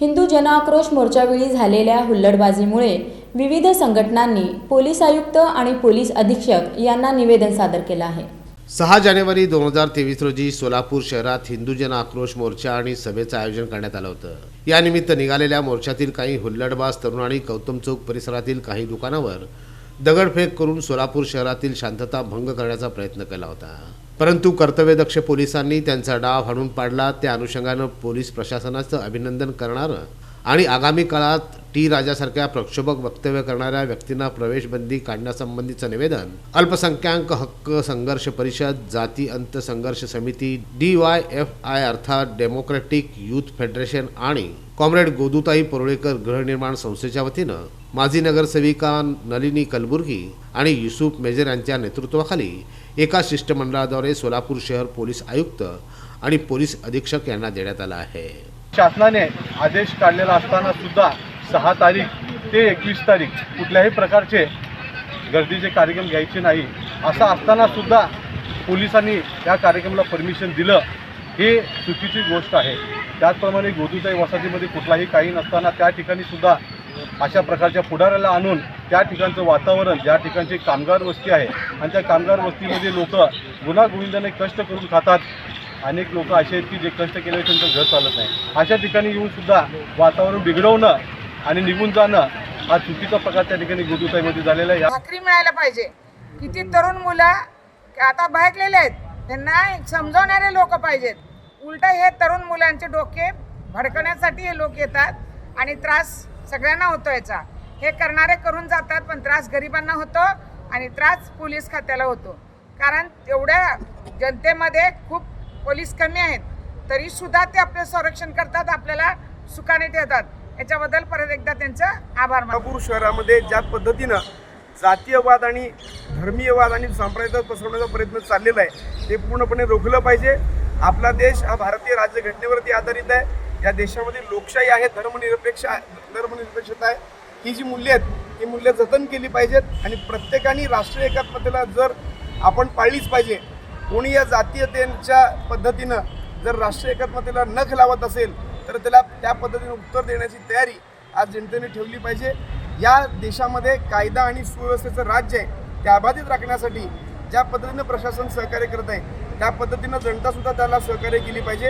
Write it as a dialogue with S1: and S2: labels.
S1: हिंदू जनआक्रोश मोर्चावेळी झालेल्या हुल्लडबाजीमुळे विविध संघटनांनी पोलीस आयुक्त आणि पोलीस अधीक्षक यांना निवेदन सादर केलं आहे.
S2: सहा जानेवारी दोन हजार तेवीस रोजी सोलापूर शहरात हिंदू जन आक्रोश मोर्चा आणि सभेचं आयोजन करण्यात आलं होतं. यानिमित्त निघालेल्या मोर्चातील काही हुल्लडबाज तरुणांनी गौतम चौक परिसरातील काही दुकानावर दगडफेक करून सोलापूर शहरातील शांतता भंग करण्याचा प्रयत्न केला होता. परंतु कर्तव्यदक्ष पोलिसांनी त्यांचा डाव हाणून पाडला. त्या अनुषंगानं पोलीस प्रशासनाचं अभिनंदन करणारं आणि आगामी काळात टी राजासारख्या प्रक्षोभक वक्तव्य करणाऱ्या व्यक्तींना प्रवेशबंदी काढण्यासंबंधीचं निवेदन. अल्पसंख्याक हक्क संघर्ष परिषद जाती अंत संघर्ष समिती डी वाय एफ आय अर्थात डेमोक्रॅटिक युथ फेडरेशन आणि कॉम्रेड गोदुताई परुळेकर गृहनिर्माण संस्थेच्या वतीनं माजी नगरसेविका नलिनी कलबुर्गी आणि युसुफ मेजर यांच्या नेतृत्वाखाली एका शिष्टमंडळाद्वारे सोलापूर शहर पोलीस आयुक्त आणि पोलीस अधीक्षक यांना देण्यात आला आहे.
S3: शासनाने आदेश काढलेला असताना सुद्धा सहा तारीख ते एकवीस तारीख कुठल्याही प्रकारचे गर्दीचे कार्यक्रम घ्यायचे नाही असं असताना सुद्धा पोलिसांनी या कार्यक्रमाला परमिशन दिलं हे चुकीची गोष्ट आहे. त्याचप्रमाणे गोदूताई वसाहतीमध्ये कुठलाही काही नसताना त्या ठिकाणी सुद्धा अशा प्रकारच्या पुढाऱ्याला आणून त्या ठिकाणचं वातावरण ज्या ठिकाणची कामगार वस्ती आहे आणि त्या कामगार वस्तीमध्ये लोक गुन्हा गोविंदाने कष्ट करून खातात. अनेक लोक असे आहेत की जे कष्ट केले त्यांचं घर चालत नाही. अशा ठिकाणी येऊन सुद्धा वातावरण बिघडवणं आणि निघून जाणं हा चुकीचा प्रकार त्या ठिकाणी गुरुताईमध्ये झालेला आहे.
S4: भाकरी मिळायला पाहिजे. किती तरुण मुलं आता बहकलेले आहेत. त्यांना समजवणारे लोक पाहिजेत. उलट हे तरुण मुलांचे डोके भडकण्यासाठी हे लोक येतात आणि त्रास सगळ्यांना होतो याचा. हे करणारे करून जातात पण त्रास गरिबांना होतो आणि त्रास पोलीस खात्याला होतो. कारण तेवढ्या जनतेमध्ये खूप पोलीस कमी आहेत तरी सुद्धा ते आपलं संरक्षण करतात आपल्याला सुखाने ठेवतात. याच्याबद्दल परत एकदा त्यांचं आभार
S5: नागपूर शहरामध्ये ज्या पद्धतीनं जातीयवाद आणि धर्मीयवाद आणि सांप्रदायिक पसरवण्याचा प्रयत्न चाललेला आहे ते पूर्णपणे रोखलं पाहिजे. आपला देश हा भारतीय राज्यघटनेवरती आधारित आहे. या देशामध्ये लोकशाही आहे धर्मनिरपेक्ष धर्मनिरपेक्षता आहे. ही जी मूल्य आहेत ही मूल्य जतन केली पाहिजेत आणि प्रत्येकाने राष्ट्रीय एकात्मतेला जर आपण पाळलीच पाहिजे कोणी या जातीयतेच्या पद्धतीनं जर राष्ट्रीय एकात्मतेला नख लावत असेल तर त्याला त्या पद्धतीने उत्तर देण्याची तयारी आज जनतेने ठेवली पाहिजे. या देशामध्ये कायदा आणि सुव्यवस्थेचं राज्य आहे ते अबाधित राखण्यासाठी ज्या पद्धतीनं प्रशासन सहकार्य करत आहे त्या पद्धतीनं जनतासुद्धा त्याला सहकार्य केली पाहिजे.